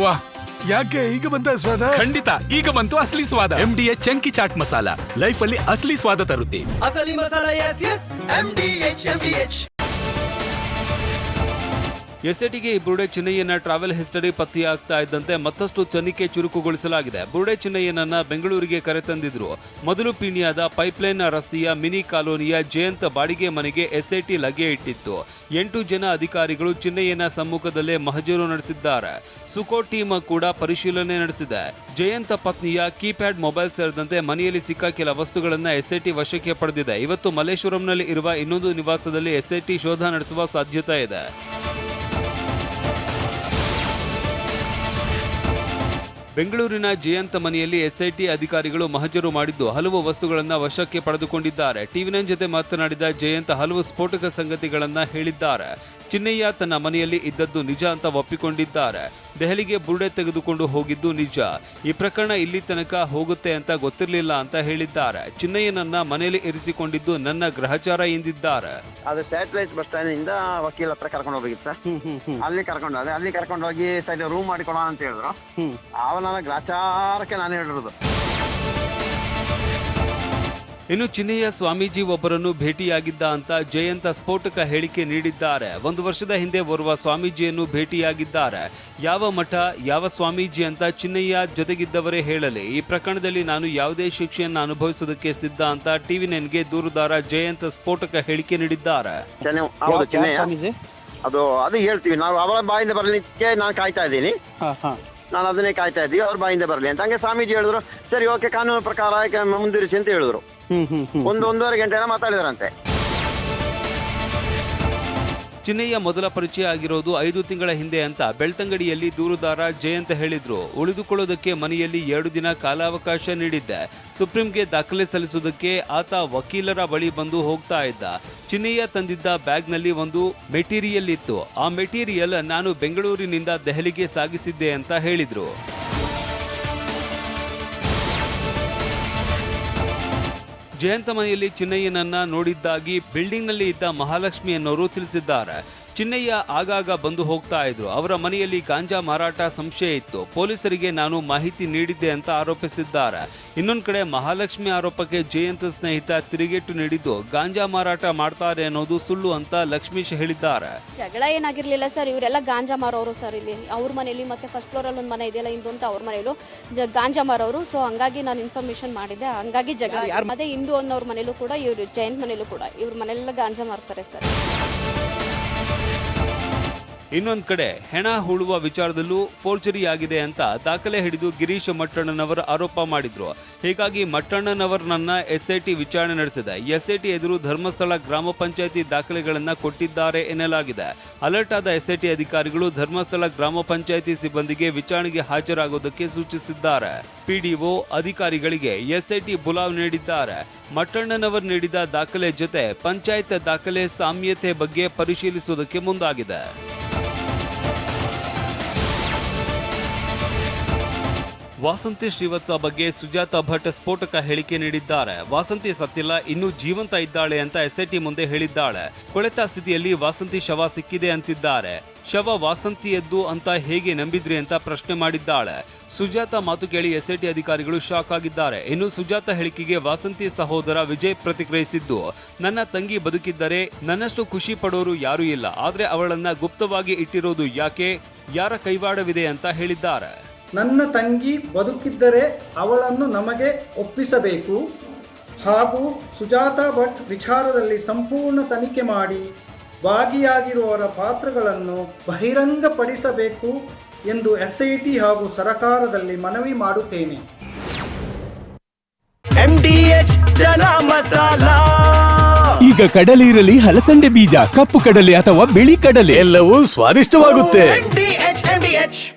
ವಾ ಯಾಕೆ ಈಗ ಬಂತ ಸ್ವಾದ ಖಂಡಿತ ಈಗ ಬಂತು ಅಸಲಿ ಸ್ವಾದ. M D chunky chaat masala. Life ಅಲ್ಲಿ ಅಸಲಿ ಸ್ವಾದ ತರುತ್ತೆ. ಅಸಲಿ ಮಸಾಲ ಎಸ್ S M D H M D H ಎಸ್ಐಟಿಗೆ ಈ ಬುರುಡೆ ಚಿನ್ನಯ್ಯನ ಟ್ರಾವೆಲ್ ಹಿಸ್ಟರಿ ಪತ್ತೆಯಾಗ್ತಾ ಇದ್ದಂತೆ ಮತ್ತಷ್ಟು ತನಿಖೆ ಚುರುಕುಗೊಳಿಸಲಾಗಿದೆ. ಬುರುಡೆ ಚಿನ್ನಯ್ಯನನ್ನ ಬೆಂಗಳೂರಿಗೆ ಕರೆತಂದಿದ್ರು ಮೊದಲು ಪೀಣ್ಯದ ಪೈಪ್ಲೈನ್ ರಸ್ತೆಯ ಮಿನಿ ಕಾಲೋನಿಯ ಜಯಂತ ಬಾಡಿಗೆ ಮನೆಗೆ ಎಸ್ಐಟಿ ಲಗೆ ಇಟ್ಟಿತ್ತು. ಎಂಟು ಜನ ಅಧಿಕಾರಿಗಳು ಚಿನ್ನಯ್ಯನ ಸಮ್ಮುಖದಲ್ಲೇ ಮಹಜರು ನಡೆಸಿದ್ದಾರೆ. ಸುಕೋ ಟೀಮ್ ಕೂಡ ಪರಿಶೀಲನೆ ನಡೆಸಿದೆ. ಜಯಂತ ಪತ್ನಿಯ ಕೀಪ್ಯಾಡ್ ಮೊಬೈಲ್ ಸೇರಿದಂತೆ ಮನೆಯಲ್ಲಿ ಸಿಕ್ಕ ಕೆಲ ವಸ್ತುಗಳನ್ನ ಎಸ್ಐಟಿ ವಶಕ್ಕೆ ಪಡೆದಿದೆ. ಇವತ್ತು ಮಲ್ಲೇಶ್ವರಂನಲ್ಲಿ ಇರುವ ಇನ್ನೊಂದು ನಿವಾಸದಲ್ಲಿ ಎಸ್ಐಟಿ ಶೋಧ ನಡೆಸುವ ಸಾಧ್ಯತೆ ಇದೆ. ಬೆಂಗಳೂರಿನ ಜಯಂತ ಮನೆಯಲ್ಲಿ ಎಸ್ಐಟಿ ಅಧಿಕಾರಿಗಳು ಮಹಜರು ಮಾಡಿದ್ದು ಹಲವು ವಸ್ತುಗಳನ್ನು ವಶಕ್ಕೆ ಪಡೆದುಕೊಂಡಿದ್ದಾರೆ. ಟಿವಿನ ಜೊತೆ ಮಾತನಾಡಿದ ಜಯಂತ ಹಲವು ಸ್ಫೋಟಕ ಸಂಗತಿಗಳನ್ನು ಹೇಳಿದ್ದಾರೆ. ಚಿನ್ನಯ್ಯ ತನ್ನ ಮನೆಯಲ್ಲಿ ಇದ್ದದ್ದು ನಿಜ ಅಂತ ಒಪ್ಪಿಕೊಂಡಿದ್ದಾರೆ. ದೆಹಲಿಗೆ ಬುರುಡೆ ತೆಗೆದುಕೊಂಡು ಹೋಗಿದ್ದು ನಿಜ. ಈ ಪ್ರಕರಣ ಇಲ್ಲಿ ತನಕ ಹೋಗುತ್ತೆ ಅಂತ ಗೊತ್ತಿರಲಿಲ್ಲ ಅಂತ ಹೇಳಿದ್ದಾರೆ. ಚಿನ್ನಯ್ಯನನ್ನ ಮನೆಯಲ್ಲಿ ಇರಿಸಿಕೊಂಡಿದ್ದು ನನ್ನ ಗ್ರಹಚಾರ ಎಂದಿದ್ದಾರೆ. ಅದು ಸ್ಯಾಟಲೈಟ್ ಬಸ್ ಸ್ಟ್ಯಾಂಡ್ ಇಂದ ವಕೀಲ ಹತ್ರ ಕರ್ಕೊಂಡು ಹೋಗಿತ್ತು ಸರ್. ಅಲ್ಲಿ ಕರ್ಕೊಂಡು ಅಲ್ಲಿ ಕರ್ಕೊಂಡು ಹೋಗಿ ಸರಿ ರೂಮ್ ಮಾಡಿಕೊಡೋಣ ಅಂತ ಹೇಳಿದ್ರು. ಅವನ ಗ್ರಾಚಾರಕ್ಕೆ ನಾನು ಹೇಳಿರೋದು. ಇನ್ನು ಚಿನ್ನಯ್ಯ ಸ್ವಾಮೀಜಿ ಒಬ್ಬರನ್ನು ಭೇಟಿಯಾಗಿದ್ದ ಅಂತ ಜಯಂತ ಸ್ಫೋಟಕ ಹೇಳಿಕೆ ನೀಡಿದ್ದಾರೆ. ಒಂದು ವರ್ಷದ ಹಿಂದೆ ಓರ್ವ ಸ್ವಾಮೀಜಿಯನ್ನು ಭೇಟಿಯಾಗಿದ್ದಾರೆ. ಯಾವ ಮಠ ಯಾವ ಸ್ವಾಮೀಜಿ ಅಂತ ಚಿನ್ನಯ್ಯ ಜೊತೆಗಿದ್ದವರೇ ಹೇಳಲಿ. ಈ ಪ್ರಕರಣದಲ್ಲಿ ನಾನು ಯಾವುದೇ ಶಿಕ್ಷೆಯನ್ನು ಅನುಭವಿಸೋದಕ್ಕೆ ಸಿದ್ಧ ಅಂತ ಟಿವಿ ನೈನ್ಗೆ ದೂರುದಾರ ಜಯಂತ ಸ್ಫೋಟಕ ಹೇಳಿಕೆ ನೀಡಿದ್ದಾರೆ. ಹೌದು ಚಿನ್ನಯ್ಯ ಅದು ಅದು ಹೇಳ್ತೀವಿ. ನಾವು ಅವರ ಬಾಯಿಂದ ಬರಲಿಕ್ಕೆ ನಾನು ಕಾಯ್ತಾ ಇದ್ದೀನಿ. ನಾನು ಅದನ್ನೇ ಕಾಯ್ತಾ ಇದ್ದೀವಿ ಅವ್ರ ಬಾಯಿಂದ ಬರಲಿ ಅಂತ. ಹಂಗೆ ಸ್ವಾಮೀಜಿ ಹೇಳಿದ್ರು. ಸರಿ ಓಕೆ ಕಾನೂನು ಪ್ರಕಾರ ಮುಂದಿರಿಸಿ ಮುಂದುವರಿಸಿ ಅಂತ ಹೇಳಿದ್ರು. ಒಂದು ಒಂದೂವರೆ ಗಂಟೆ ಮಾತಾಡಿದ್ರಂತೆ. ಚಿನ್ನಯ್ಯ ಮೊದಲ ಪರಿಚಯ ಆಗಿರೋದು ಐದು ತಿಂಗಳ ಹಿಂದೆ ಅಂತ ಬೆಳ್ತಂಗಡಿಯಲ್ಲಿ ದೂರುದಾರ ಜಯಂತ್ ಹೇಳಿದ್ರು. ಉಳಿದುಕೊಳ್ಳೋದಕ್ಕೆ ಮನೆಯಲ್ಲಿ ಎರಡು ದಿನ ಕಾಲಾವಕಾಶ ನೀಡಿದ್ದೆ. ಸುಪ್ರೀಂಗೆ ದಾಖಲೆ ಸಲ್ಲಿಸುವುದಕ್ಕೆ ಆತ ವಕೀಲರ ಬಳಿ ಬಂದು ಹೋಗ್ತಾ ಇದ್ದ. ಚಿನ್ನಯ್ಯ ತಂದಿದ್ದ ಬ್ಯಾಗ್ನಲ್ಲಿ ಒಂದು ಮೆಟೀರಿಯಲ್ ಇತ್ತು. ಆ ಮೆಟೀರಿಯಲ್ ನಾನು ಬೆಂಗಳೂರಿನಿಂದ ದೆಹಲಿಗೆ ಸಾಗಿಸಿದ್ದೆ ಅಂತ ಹೇಳಿದ್ರು. ಜಯಂತ ಮನೆಯಲ್ಲಿ ಚಿನ್ನಯ್ಯನನ್ನ ನೋಡಿದ್ದಾಗಿ ಬಿಲ್ಡಿಂಗ್ನಲ್ಲಿ ಇದ್ದ ಮಹಾಲಕ್ಷ್ಮಿ ಅನ್ನೋರು ತಿಳಿಸಿದ್ದಾರೆ. ಚಿನ್ನಯ್ಯ ಆಗಾಗ ಬಂದು ಹೋಗ್ತಾ ಇದ್ರು. ಅವರ ಮನೆಯಲ್ಲಿ ಗಾಂಜಾ ಮಾರಾಟ ಸಂಶಯ ಇತ್ತು. ಪೊಲೀಸರಿಗೆ ನಾನು ಮಾಹಿತಿ ನೀಡಿದ್ದೆ ಅಂತ ಆರೋಪಿಸಿದ್ದಾರೆ. ಇನ್ನೊಂದು ಕಡೆ ಮಹಾಲಕ್ಷ್ಮಿ ಆರೋಪಕ್ಕೆ ಜಯಂತ ಸ್ನೇಹಿತ ತಿರುಗೇಟು ನೀಡಿದ್ದು. ಗಾಂಜಾ ಮಾರಾಟ ಮಾಡ್ತಾರೆ ಅನ್ನೋದು ಸುಳ್ಳು ಅಂತ ಲಕ್ಷ್ಮೀಶ್ ಹೇಳಿದ್ದಾರೆ. ಜಗಳ ಏನಾಗಿರ್ಲಿಲ್ಲ ಸರ್? ಇವರೆಲ್ಲ ಗಾಂಜಾ ಮಾರೋರು ಸರ್ ಇಲ್ಲಿ. ಅವ್ರ ಮನೆಯಲ್ಲಿ ಮತ್ತೆ ಫಸ್ಟ್ ಫ್ಲೋರ್ ಅಲ್ಲಿ ಒಂದು ಮನೆ ಇದೆಯಲ್ಲ ಇಂದು ಅಂತ ಅವ್ರ ಮನೆಯಲ್ಲೂ ಜ ಗಾಂಜಾ ಮಾರೋರು. ಸೊ ಹಂಗಾಗಿ ನಾನು ಇನ್ಫಾರ್ಮೇಶನ್ ಮಾಡಿದ್ದೆ. ಹಂಗಾಗಿ ಜಗಳ ಅದೇ ಇಂದು ಅನ್ನೋರ್ ಮನೇಲೂ ಕೂಡ ಇವ್ರು ಜೈನ್ ಮನೇಲೂ ಕೂಡ ಇವ್ರ ಮನೆಯಲ್ಲ ಗಾಂಜಾ ಮಾರ್ತಾರೆ ಸರ್. ಇನ್ನೊಂದ್ ಕಡೆ, ಹೆಣ ಹೂಳುವ ವಿಚಾರದಲ್ಲೂ ಫೋರ್ಜರಿ ಆಗಿದೆ ಅಂತ ದಾಖಲೆ ಹಿಡಿದು ಗಿರೀಶ್ ಮಟ್ಟಣ್ಣನವರು ಆರೋಪ ಮಾಡಿದ್ರು. ಹೀಗಾಗಿ ಮಟ್ಟಣ್ಣನವರನ್ನ ಎಸ್ಐಟಿ ವಿಚಾರಣೆ ನಡೆಸಿದೆ. ಎಸ್ಐಟಿ ಎದುರು ಧರ್ಮಸ್ಥಳ ಗ್ರಾಮ ಪಂಚಾಯಿತಿ ದಾಖಲೆಗಳನ್ನು ಕೊಟ್ಟಿದ್ದಾರೆ ಎನ್ನಲಾಗಿದೆ. ಅಲರ್ಟ್ ಆದ ಎಸ್ಐಟಿ ಅಧಿಕಾರಿಗಳು ಧರ್ಮಸ್ಥಳ ಗ್ರಾಮ ಪಂಚಾಯಿತಿ ಸಿಬ್ಬಂದಿಗೆ ವಿಚಾರಣೆಗೆ ಹಾಜರಾಗುವುದಕ್ಕೆ ಸೂಚಿಸಿದ್ದಾರೆ. ಪಿಡಿಒ ಅಧಿಕಾರಿಗಳಿಗೆ ಎಸ್ಐಟಿ ಬುಲಾವ್ ನೀಡಿದ್ದಾರೆ. ಮಟ್ಟಣ್ಣನವರ್ ನೀಡಿದ ದಾಖಲೆ ಜೊತೆ ಪಂಚಾಯತ್ ದಾಖಲೆ ಸಾಮ್ಯತೆ ಬಗ್ಗೆ ಪರಿಶೀಲಿಸುವುದಕ್ಕೆ ಮುಂದಾಗಿದೆ. ವಾಸಂತಿ ಶ್ರೀವತ್ಸ ಬಗ್ಗೆ ಸುಜಾತ ಭಟ್ ಸ್ಫೋಟಕ ಹೇಳಿಕೆ ನೀಡಿದ್ದಾರೆ. ವಾಸಂತಿ ಸತ್ತಿಲ್ಲ, ಇನ್ನೂ ಜೀವಂತ ಇದ್ದಾಳೆ ಅಂತ ಎಸ್ಐಟಿ ಮುಂದೆ ಹೇಳಿದ್ದಾಳೆ. ಕೊಳೆತ ಸ್ಥಿತಿಯಲ್ಲಿ ವಾಸಂತಿ ಶವ ಸಿಕ್ಕಿದೆ ಅಂತಿದ್ದಾರೆ. ಶವ ವಾಸಂತಿಯದ್ದು ಅಂತ ಹೇಗೆ ನಂಬಿದ್ರಿ ಅಂತ ಪ್ರಶ್ನೆ ಮಾಡಿದ್ದಾಳೆ. ಸುಜಾತ ಮಾತು ಕೇಳಿ ಎಸ್ಐಟಿ ಅಧಿಕಾರಿಗಳು ಶಾಕ್ ಆಗಿದ್ದಾರೆ. ಇನ್ನು ಸುಜಾತ ಹೇಳಿಕೆಗೆ ವಾಸಂತಿ ಸಹೋದರ ವಿಜಯ್ ಪ್ರತಿಕ್ರಿಯಿಸಿದ್ದು, ನನ್ನ ತಂಗಿ ಬದುಕಿದ್ದರೆ ನನ್ನಷ್ಟು ಖುಷಿ ಪಡೋರು ಯಾರೂ ಇಲ್ಲ. ಆದರೆ ಅವಳನ್ನ ಗುಪ್ತವಾಗಿ ಇಟ್ಟಿರೋದು ಯಾಕೆ? ಯಾರ ಕೈವಾಡವಿದೆ ಅಂತ ಹೇಳಿದ್ದಾರೆ. ನನ್ನ ತಂಗಿ ಬದುಕಿದ್ದರೆ ಅವಳನ್ನು ನಮಗೆ ಒಪ್ಪಿಸಬೇಕು. ಹಾಗೂ ಸುಜಾತಾ ಭಟ್ ವಿಚಾರದಲ್ಲಿ ಸಂಪೂರ್ಣ ತನಿಖೆ ಮಾಡಿ ಭಾಗಿಯಾಗಿರುವವರ ಪಾತ್ರಗಳನ್ನು ಬಹಿರಂಗಪಡಿಸಬೇಕು ಎಂದು ಎಸ್ಐಟಿ ಹಾಗೂ ಸರಕಾರದಲ್ಲಿ ಮನವಿ ಮಾಡುತ್ತೇನೆ. ಎಂ ಡಿ ಎಚ್ ಜನ ಮಸಾಲ. ಈಗ ಕಡಲೆ ಇರಲಿ ಹಲಸಂಡೆ ಬೀಜ ಕಪ್ಪು ಕಡಲೆ ಅಥವಾ ಬಿಳಿ ಕಡಲೆ. ಎಲ್ಲವೂ ಸ್ವಾದಿಷ್ಟವಾಗುತ್ತೆ. M D H M D H